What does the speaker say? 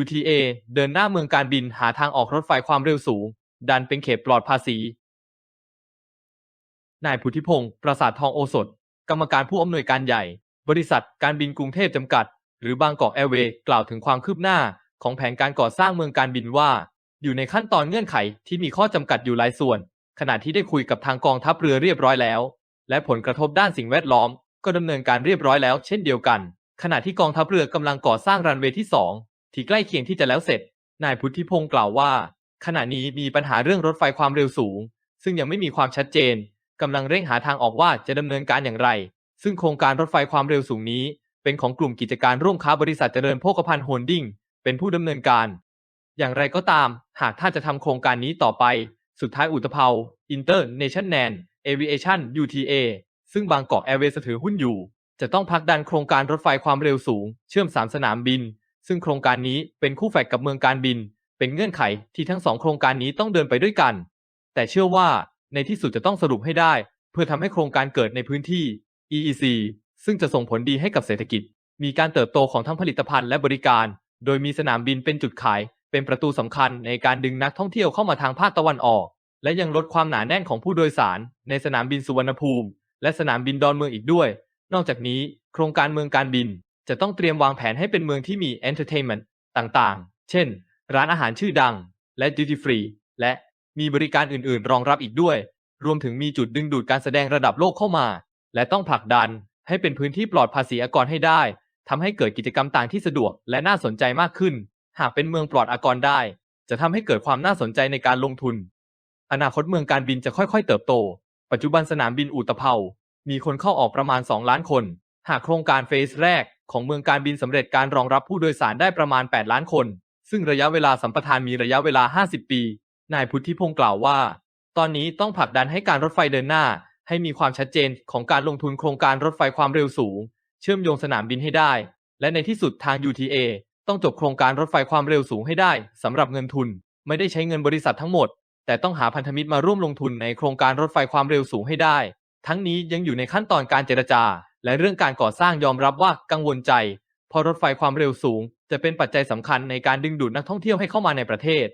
UTA เดินหน้าเมืองการบินหาทางออกรถไฟความเร็วสูง ดันเป็นเขตปลอดภาษี นายพุทธิพงศ์ประสาททองโอสถ กรรมการผู้อำนวยการใหญ่ บริษัทการบินกรุงเทพจำกัด หรือบางกอกแอร์เวย์กล่าวถึงความคืบหน้าของแผนการก่อสร้างเมืองการบินว่า อยู่ในขั้นตอนเงื่อนไขที่มีข้อจำกัดอยู่หลายส่วน ขณะที่ได้คุยกับทางกองทัพเรือเรียบร้อยแล้ว และผลกระทบด้านสิ่งแวดล้อม ก็ดำเนินการเรียบร้อยแล้ว เช่นเดียวกัน ขณะที่กองทัพเรือกำลังก่อสร้างรันเวย์ที่ 2 ที่ใกล้เคียงที่จะแล้วเสร็จ นายพุทธิพงศ์กล่าวว่า ขณะนี้มีปัญหาเรื่องรถไฟความเร็วสูง ซึ่งยังไม่มีความชัดเจนกำลังเร่งหาทางออกว่าจะดำเนินการอย่างไร ซึ่งโครงการรถไฟความเร็วสูงนี้ เป็นของกลุ่มกิจการร่วมค้าบริษัทเจริญโภคภัณฑ์โฮลดิ้งเป็นผู้ดำเนินการ อย่างไรก็ตาม หากท่านจะทำโครงการนี้ต่อไป สุดท้ายอุตภาวอินเตอร์เนชั่นแนนเอวิเอชั่น UTA ซึ่งบางกอกแอร์เวย์ถือหุ้นอยู่ จะต้องผลักดันโครงการรถไฟความเร็วสูง เชื่อม3สนามบิน ซึ่งโครงการนี้เป็นคู่แฝดกับเมืองการบิน เป็นเงื่อนไขที่ทั้งสองโครงการนี้ต้องเดินไปด้วยกัน แต่เชื่อว่าในที่สุดจะต้องสรุปให้ได้ เพื่อทำให้โครงการเกิดในพื้นที่ EEC ซึ่งจะส่งผลดีให้กับเศรษฐกิจ มีการเติบโตของทั้งผลิตภัณฑ์และบริการ โดยมีสนามบินเป็นจุดขาย เป็นประตูสำคัญในการดึงนักท่องเที่ยวเข้ามาทางภาคตะวันออก และยังลดความหนาแน่นของผู้โดยสาร ในสนามบินสุวรรณภูมิ และสนามบินดอนเมืองอีกด้วย นอกจากนี้ โครงการเมืองการบิน จะต้องเตรียมวางแผนให้เป็นเมืองที่มี entertainment ต่างๆ เช่น ร้านอาหารชื่อดัง และ duty free และมีบริการอื่นๆ รองรับอีกด้วย รวมถึงมีจุดดึงดูดการแสดงระดับโลกเข้ามา และต้องผลักดันให้เป็นพื้นที่ปลอดภาษีอากรให้ได้ทำให้เกิดกิจกรรมต่างที่สะดวกและน่าสนใจมากขึ้น หากเป็นเมืองปลอดอากรได้ จะทำให้เกิดความน่าสนใจในการลงทุน อนาคตเมืองการบินจะค่อยๆ เติบโต ปัจจุบันสนามบินอุตภเปามีคนเข้าออกประมาณ 2 ล้านคน หากโครงการเฟสแรก ของเมืองการบินสำเร็จการรองรับผู้โดยสารได้ประมาณ 8 ล้านคน ซึ่งระยะเวลาสัมปทานมีระยะเวลา 50 ปี นายพุทธิพงศ์กล่าวว่า ตอนนี้ต้องผลักดันให้การรถไฟเดินหน้า ให้มีความชัดเจนของการลงทุนโครงการรถไฟความเร็วสูง เชื่อมโยงสนามบินให้ได้ และในที่สุดทาง UTA ต้องจบโครงการรถไฟความเร็วสูงให้ได้สำหรับเงินทุน ไม่ได้ใช้เงินบริษัททั้งหมด แต่ต้องหาพันธมิตรมาร่วมลงทุนในโครงการรถไฟความเร็วสูงให้ได้ ทั้งนี้ยังอยู่ในขั้นตอนการเจรจา และเรื่องการก่อสร้างยอมรับว่ากังวลใจ เพราะรถไฟความเร็วสูง จะเป็นปัจจัยสำคัญในการดึงดูดนักท่องเที่ยวให้เข้ามาในประเทศ